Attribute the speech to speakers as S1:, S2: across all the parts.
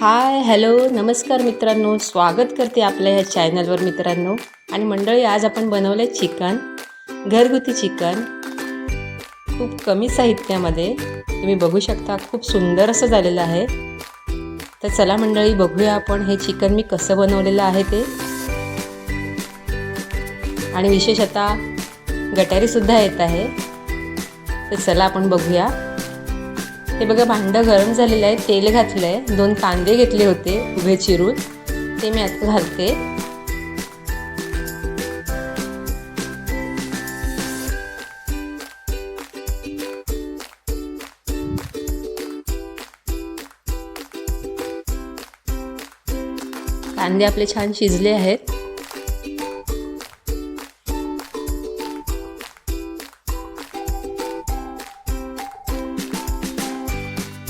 S1: Hi hello नमस्कार मित्रांनो. स्वागत करते आपल्या ह्या चॅनलवर मित्रांनो. आणि मंडळी आज आपण बनवलं आहे चिकन घरगुती चिकन. खूप कमी साहित्यामध्ये. तुम्ही बघू शकता खूप सुंदर असं झालेलं आहे. तर चला मंडळी बघूया आपण हे चिकन मी कसं बनवलेलं आहे ते. आणि विशेषतः गटारीसुद्धा येत आहे. तर चला आपण बघूया. हे बघा भांडं गरम झालेलं आहे तेल घातलं आहे दोन कांदे घेतले होते उभे चिरून. ते मी आता घालते. कांदे आपले छान शिजले आहेत.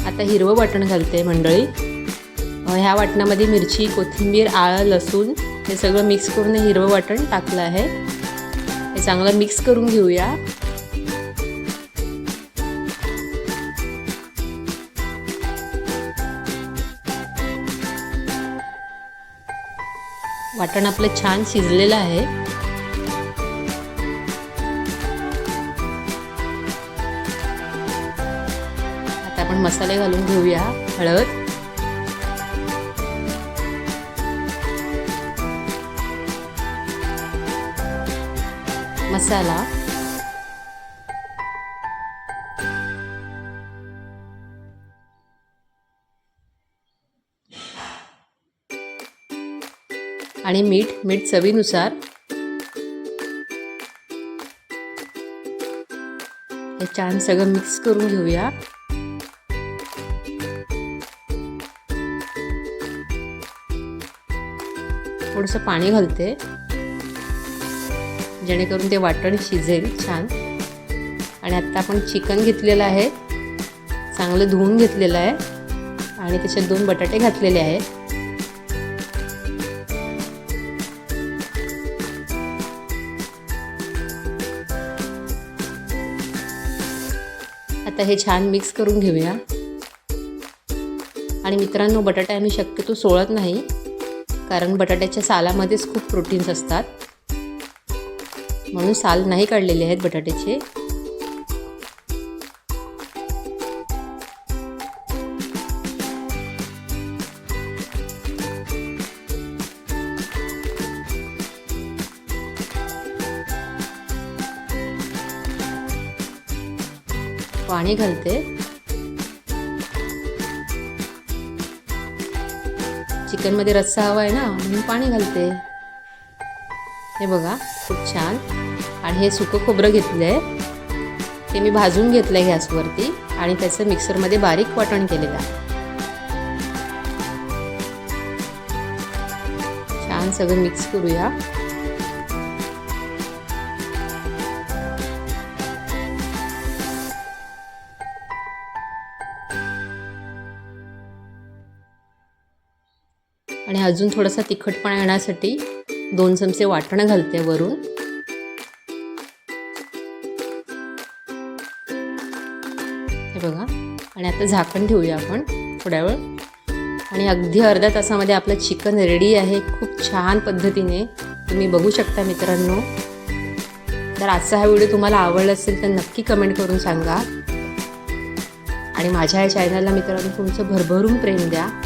S1: आता हिरवं वाटण घालते मंडळी. ह्या वाटणामध्ये मिरची कोथिंबीर आळं लसूण हे सगळं मिक्स करून हिरवं वाटण टाकलं आहे. हे चांगलं मिक्स करून घेऊया. वाटण आपलं छान शिजलेलं आहे. आता आपण मसाले घालून घेऊया हळद. मसाला. आणि मीठ मीठ चवीनुसार. हे छान सगळं मिक्स करून घेऊया. थोडंसं पाणी घालते. जेणेकरून ते वाटण शिजेल छान. आणि आत्ता आपण चिकन घेतलेलं आहे. चांगलं धुवून घेतलेलं आहे. आणि त्याच्यात दोन बटाटे घातलेले आहेत. आता हे छान मिक्स करून घेऊया. आणि मित्रांनो बटाटा आम्ही शक्यतो सोळत नाही. कारण बटाट्याच्या सालामध्येच खूप प्रोटीन्स असतात. म्हणून साल नाही काढलेले आहेत बटाट्याचे. पाणी घालते. चिकनमध्ये रस्सा हवा आहे ना म्हणून पाणी घालते. हे बघा खूप छान. आणि हे सुकं खोबरं घेतलं आहे ते मी भाजून घेतलं आहे गॅसवरती आणि त्याचं मिक्सरमध्ये बारीक वाटण केलेलं आहे. छान सगळं मिक्स करूया. आणि अजून थोडासा तिखटपणा येण्यासाठी दोन चमचे वाटणं घालते वरून. हे बघा. आणि आता झाकण ठेवूया आपण थोड्या वेळ. आणि अगदी अर्ध्या तासामध्ये आपलं चिकन रेडी आहे. खूप छान पद्धतीने तुम्ही बघू शकता मित्रांनो. तर आजचा हा व्हिडिओ तुम्हाला आवडला असेल तर नक्की कमेंट करून सांगा. आणि माझ्या या चॅनलला मित्रांनो तुमचं भरभरून प्रेम द्या.